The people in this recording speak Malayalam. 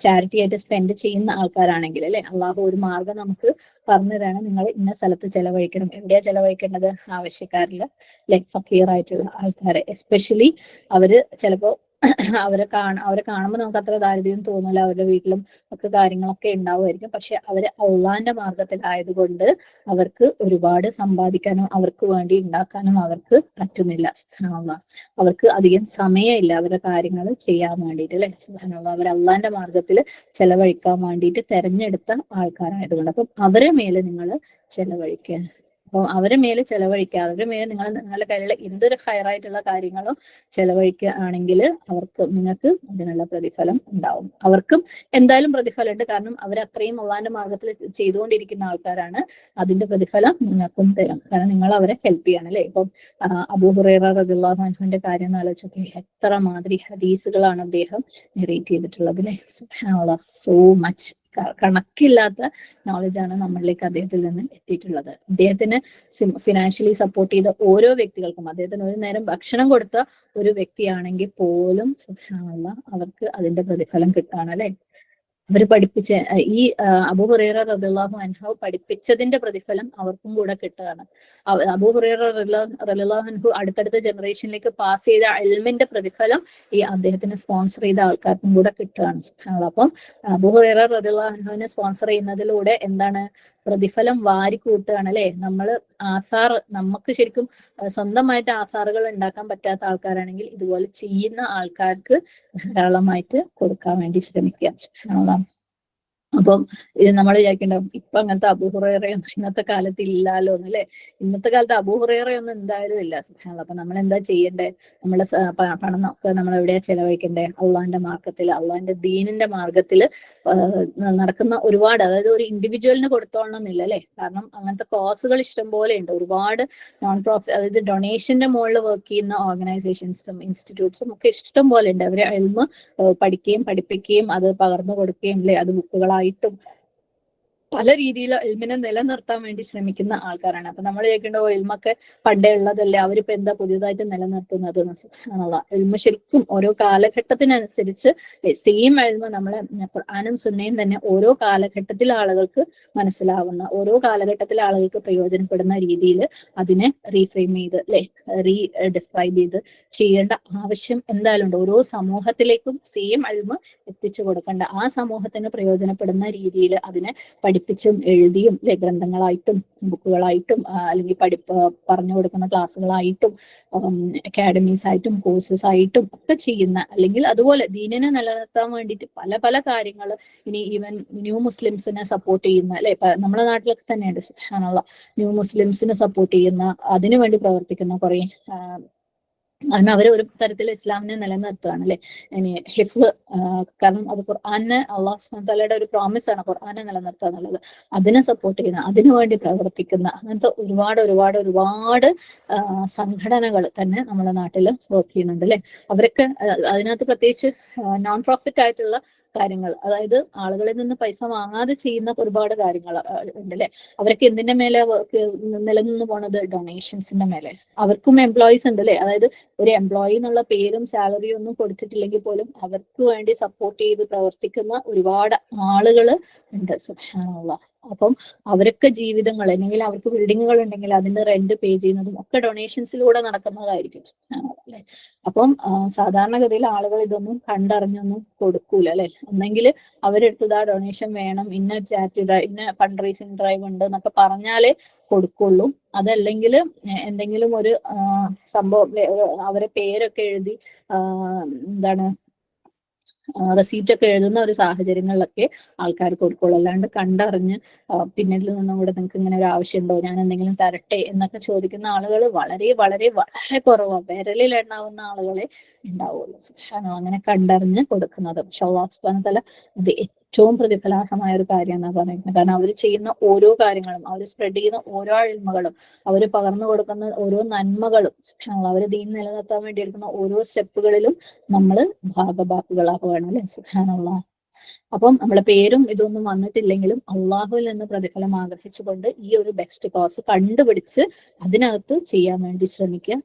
ചാരിറ്റി ആയിട്ട് സ്പെൻഡ് ചെയ്യുന്ന ആൾക്കാരാണെങ്കിൽ അല്ലെ? അള്ളാഹു ഒരു മാർഗം നമുക്ക് പറഞ്ഞു തരാണ് നിങ്ങൾ ഇന്ന സ്ഥലത്ത് ചെലവഴിക്കണം. എവിടെയാ ചെലവഴിക്കേണ്ടത്? ആവശ്യക്കാരിൽ ലൈക് ഫക്കീർ ആയിട്ടുള്ള ആൾക്കാരെ. എസ്പെഷ്യലി അവർ ചിലപ്പോ അവരെ കാണ അവരെ കാണുമ്പോൾ നമുക്ക് അത്ര ദാരിദ്ര്യം തോന്നില്ല അവരുടെ വീട്ടിലും ഒക്കെ കാര്യങ്ങളൊക്കെ ഉണ്ടാവുമായിരിക്കും. പക്ഷെ അവർ അള്ളാന്റെ മാർഗത്തിലായതുകൊണ്ട് അവർക്ക് ഒരുപാട് സമ്പാദിക്കാനും അവർക്ക് വേണ്ടി ഉണ്ടാക്കാനും അവർക്ക് പറ്റുന്നില്ല. സുഹാനുള്ള അവർക്ക് അധികം സമയമില്ല അവരുടെ കാര്യങ്ങൾ ചെയ്യാൻ വേണ്ടിയിട്ട് അല്ലെ? സുഹാനുള്ള അവർ അള്ളാന്റെ മാർഗത്തിൽ ചെലവഴിക്കാൻ വേണ്ടിയിട്ട് തെരഞ്ഞെടുത്ത ആൾക്കാരായതുകൊണ്ട്. അപ്പം അവരെ മേലെ നിങ്ങൾ ചെലവഴിക്കുക. അപ്പോൾ അവരെ മേലെ ചെലവഴിക്കുക അവരുടെ മേലെ നിങ്ങൾ നിങ്ങളുടെ കയ്യിലുള്ള എന്തൊരു ഹയറായിട്ടുള്ള കാര്യങ്ങളോ ചെലവഴിക്കുകയാണെങ്കിൽ അവർക്ക് നിങ്ങൾക്ക് അതിനുള്ള പ്രതിഫലം ഉണ്ടാവും. അവർക്കും എന്തായാലും പ്രതിഫലം ഉണ്ട് കാരണം അവർ അത്രയും അള്ളാന്റെ മാർഗത്തിൽ ചെയ്തുകൊണ്ടിരിക്കുന്ന ആൾക്കാരാണ്. അതിന്റെ പ്രതിഫലം നിങ്ങൾക്കും തരും. കാരണം നിങ്ങൾ അവരെ ഹെൽപ്പ് ചെയ്യണം അല്ലെ? ഇപ്പം അബൂഹുറൈറ റബിള്ളാഹുവിന്റെ കാര്യം എന്ന് ആലോചിച്ചൊക്കെ എത്ര മാതിരി ഹദീസുകളാണ് അദ്ദേഹം നെറേറ്റ് ചെയ്തിട്ടുള്ളത് അല്ലെ? സോ മച്ച് കണക്കില്ലാത്ത നോളജാണ് നമ്മളിലേക്ക് അദ്ദേഹത്തിൽ നിന്ന് എത്തിയിട്ടുള്ളത്. അദ്ദേഹത്തിന് ഫിനാൻഷ്യലി സപ്പോർട്ട് ചെയ്ത ഓരോ വ്യക്തികൾക്കും അദ്ദേഹത്തിന് ഒരു നേരം ഭക്ഷണം കൊടുത്ത ഒരു വ്യക്തിയാണെങ്കിൽ പോലും അവർക്ക് അതിന്റെ പ്രതിഫലം കിട്ടാണല്ലേ അവർ പഠിപ്പിച്ച ഈ അബു ഹുറേറ റബിള്ളാഹു അൻഹു പഠിപ്പിച്ചതിന്റെ പ്രതിഫലം അവർക്കും കൂടെ കിട്ടുകയാണ്. അബു ഹുറേറ റബിള്ളാഹു അൻഹു അടുത്തടുത്ത ജനറേഷനിലേക്ക് പാസ് ചെയ്ത അൽമിന്റെ പ്രതിഫലം ഈ അദ്ദേഹത്തിന് സ്പോൺസർ ചെയ്ത ആൾക്കാർക്കും കൂടെ കിട്ടുകയാണ്. അപ്പം അബു ഹുറേറ റബിള്ളാഹു സ്പോൺസർ ചെയ്യുന്നതിലൂടെ എന്താണ് പ്രതിഫലം വാരി കൂട്ടുകയാണ് അല്ലെ? നമ്മൾ ആസാർ നമുക്ക് ശരിക്കും സ്വന്തമായിട്ട് ആസാറുകൾ ഉണ്ടാക്കാൻ പറ്റാത്ത ആൾക്കാരാണെങ്കിൽ ഇതുപോലെ ചെയ്യുന്ന ആൾക്കാർക്ക് ധാരാളമായിട്ട് കൊടുക്കാൻ വേണ്ടി ശ്രമിക്കുക. അപ്പം ഇത് നമ്മൾ വിചാരിക്കണ്ടാവും ഇപ്പൊ അങ്ങനത്തെ അബൂഹുറേറയൊന്നും ഇന്നത്തെ കാലത്ത് ഇല്ലാലോ എന്നല്ലേ ഇന്നത്തെ കാലത്ത് അബൂഹുറേറയൊന്നും എന്തായാലും ഇല്ല സുഹാന അപ്പൊ നമ്മൾ എന്താ ചെയ്യണ്ടേ? നമ്മുടെ പണം ഒക്കെ നമ്മൾ എവിടെയാ ചെലവഴിക്കണ്ടേ? അള്ളാന്റെ മാർഗത്തിൽ അള്ളാന്റെ ദീനിന്റെ മാർഗത്തിൽ നടക്കുന്ന ഒരുപാട് അതായത് ഒരു ഇൻഡിവിജ്വലിന് കൊടുത്തോളണം എന്നില്ല അല്ലെ? കാരണം അങ്ങനത്തെ കോസുകൾ ഇഷ്ടം പോലെ ഉണ്ട്. ഒരുപാട് നോൺ പ്രോഫിറ്റ് അതായത് ഡൊണേഷന്റെ മുകളിൽ വർക്ക് ചെയ്യുന്ന ഓർഗനൈസേഷൻസും ഇൻസ്റ്റിറ്റ്യൂട്ട്സും ഒക്കെ ഇഷ്ടം പോലെ ഉണ്ട്. അവരെ എൽമ് പഠിക്കുകയും പഠിപ്പിക്കുകയും അത് പകർന്നു കൊടുക്കുകയും അല്ലെ? അത് ബുക്കുകളായിട്ടും പല രീതിയിൽ എൽമിനെ നിലനിർത്താൻ വേണ്ടി ശ്രമിക്കുന്ന ആൾക്കാരാണ്. അപ്പൊ നമ്മൾ ചോദിക്കേണ്ട എൽമൊക്കെ പണ്ടേ ഉള്ളതല്ലേ അവരിപ്പോ എന്താ പുതിയതായിട്ട് നിലനിർത്തുന്നത് എന്നുള്ള എൽമ ശരിക്കും ഓരോ കാലഘട്ടത്തിനനുസരിച്ച് സെയിം എൽമ നമ്മളെ ഖുർആാനും സുന്നയും തന്നെ ഓരോ കാലഘട്ടത്തിലെ ആളുകൾക്ക് മനസ്സിലാവുന്ന ഓരോ കാലഘട്ടത്തിലെ ആളുകൾക്ക് പ്രയോജനപ്പെടുന്ന രീതിയിൽ അതിനെ റീഫ്രെയിം ചെയ്ത് അല്ലെ? റീ ഡിസ്ക്രൈബ് ചെയ്ത് ചെയ്യേണ്ട ആവശ്യം എന്തായാലും ഉണ്ട്. ഓരോ സമൂഹത്തിലേക്കും സെയിം എൽമ എത്തിച്ചു കൊടുക്കേണ്ട. ആ സമൂഹത്തിന് പ്രയോജനപ്പെടുന്ന രീതിയിൽ അതിനെ പഠിപ്പിച്ചും എഴുതിയും അല്ലെ ഗ്രന്ഥങ്ങളായിട്ടും ബുക്കുകളായിട്ടും അല്ലെങ്കിൽ പഠിപ്പ് പറഞ്ഞു കൊടുക്കുന്ന ക്ലാസ്സുകളായിട്ടും അക്കാഡമീസ് ആയിട്ടും കോഴ്സസ് ആയിട്ടും ഒക്കെ ചെയ്യുന്ന അല്ലെങ്കിൽ അതുപോലെ ദീനിനെ നിലനിർത്താൻ വേണ്ടിയിട്ട് പല പല കാര്യങ്ങൾ ഇനി ഈവൻ ന്യൂ മുസ്ലിംസിനെ സപ്പോർട്ട് ചെയ്യുന്ന അല്ലെ? നമ്മുടെ നാട്ടിലൊക്കെ തന്നെയുണ്ട് ന്യൂ മുസ്ലിംസിനെ സപ്പോർട്ട് ചെയ്യുന്ന അതിനു വേണ്ടി പ്രവർത്തിക്കുന്ന കുറെ കാരണം അവർ ഒരു തരത്തിൽ ഇസ്ലാമിനെ നിലനിർത്തുകയാണ് അല്ലെ? ഇനി ഹിഫ് കാരണം അത് ഖുർആാനെ അള്ളാഹു സുബാലയുടെ ഒരു പ്രോമിസ് ആണ് ഖുർആാനെ നിലനിർത്തുക എന്നുള്ളത്. അതിനെ സപ്പോർട്ട് ചെയ്യുന്ന അതിനു വേണ്ടി പ്രവർത്തിക്കുന്ന അങ്ങനത്തെ ഒരുപാട് ഒരുപാട് ഒരുപാട് സംഘടനകൾ തന്നെ നമ്മുടെ നാട്ടിൽ വർക്ക് ചെയ്യുന്നുണ്ട് അല്ലെ? അവരൊക്കെ അതിനകത്ത് പ്രത്യേകിച്ച് നോൺ പ്രോഫിറ്റ് ആയിട്ടുള്ള കാര്യങ്ങൾ അതായത് ആളുകളിൽ നിന്ന് പൈസ വാങ്ങാതെ ചെയ്യുന്ന ഒരുപാട് കാര്യങ്ങൾ ഉണ്ട് അല്ലെ? അവരൊക്കെ എന്തിന്റെ മേലെ നിലനിന്ന് പോണത്? ഡൊണേഷൻസിന്റെ മേലെ. അവർക്കും എംപ്ലോയീസ് ഉണ്ട് അല്ലെ? അതായത് ഒരു എംപ്ലോയി എന്നുള്ള പേരും സാലറിയും ഒന്നും കൊടുത്തിട്ടില്ലെങ്കിൽ പോലും അവർക്ക് വേണ്ടി സപ്പോർട്ട് ചെയ്ത് പ്രവർത്തിക്കുന്ന ഒരുപാട് ആളുകൾ ഉണ്ട്. സുഹാനുള്ള അപ്പം അവരൊക്കെ ജീവിതങ്ങൾ അല്ലെങ്കിൽ അവർക്ക് ബിൽഡിങ്ങുകൾ ഉണ്ടെങ്കിൽ അതിന്റെ റെന്റ് പേ ചെയ്യുന്നതും ഒക്കെ ഡൊണേഷൻസിലൂടെ നടക്കുന്നതായിരിക്കും. അല്ലെ? അപ്പം സാധാരണഗതിയിൽ ആളുകൾ ഇതൊന്നും കണ്ടറിഞ്ഞൊന്നും കൊടുക്കൂല അല്ലെ? ഒന്നെങ്കിൽ അവരെടുത്തത് ആ ഡൊണേഷൻ വേണം. ഇന്ന ഡ്രൈവ് ഇന്ന ഫണ്ട് റേസിംഗ് ഡ്രൈവ് ഉണ്ട് എന്നൊക്കെ പറഞ്ഞാലേ കൊടുക്കുള്ളൂ. അതല്ലെങ്കിൽ എന്തെങ്കിലും ഒരു സംഭവം അവരെ പേരൊക്കെ എഴുതി എന്താണ് റെസീപ്റ്റ് ഒക്കെ എഴുതുന്ന ഒരു സാഹചര്യങ്ങളിലൊക്കെ ആൾക്കാർ കൊടുക്കുള്ളൂ. അല്ലാണ്ട് കണ്ടറിഞ്ഞ് പിന്നിൽ നിന്നും കൂടെ നിങ്ങൾക്ക് ഇങ്ങനെ ഒരു ആവശ്യമുണ്ടോ? ഞാൻ എന്തെങ്കിലും തരട്ടെ എന്നൊക്കെ ചോദിക്കുന്ന ആളുകൾ വളരെ വളരെ വളരെ കുറവാണ് വിരലിൽ എണ്ണാവുന്ന ആളുകളെ ഉണ്ടാവുള്ളൂ. സുഹാനോ അങ്ങനെ കണ്ടറിഞ്ഞ് കൊടുക്കുന്നത്. പക്ഷെ അള്ളാഹുസ്ബാൻ തല ഇത് ഏറ്റവും പ്രതിഫലാർഹമായ ഒരു കാര്യം എന്നാണ് പറയുന്നത്. കാരണം അവർ ചെയ്യുന്ന ഓരോ കാര്യങ്ങളും അവർ സ്പ്രെഡ് ചെയ്യുന്ന ഓരോ അഴിമകളും അവർ പകർന്നു കൊടുക്കുന്ന ഓരോ നന്മകളും അവർ ദീൻ നിലനിർത്താൻ വേണ്ടി എടുക്കുന്ന ഓരോ സ്റ്റെപ്പുകളിലും നമ്മൾ ഭാഗഭാക്കുകളാകുകയാണ് അല്ലെ? സുഹാനുള്ള അപ്പം നമ്മുടെ പേരും ഇതൊന്നും വന്നിട്ടില്ലെങ്കിലും അള്ളാഹുവിൽ നിന്ന് പ്രതിഫലം ആഗ്രഹിച്ചുകൊണ്ട് ഈ ഒരു ബെസ്റ്റ് കോസ് കണ്ടുപിടിച്ച് അതിനകത്ത് ചെയ്യാൻ വേണ്ടി ശ്രമിക്കുക.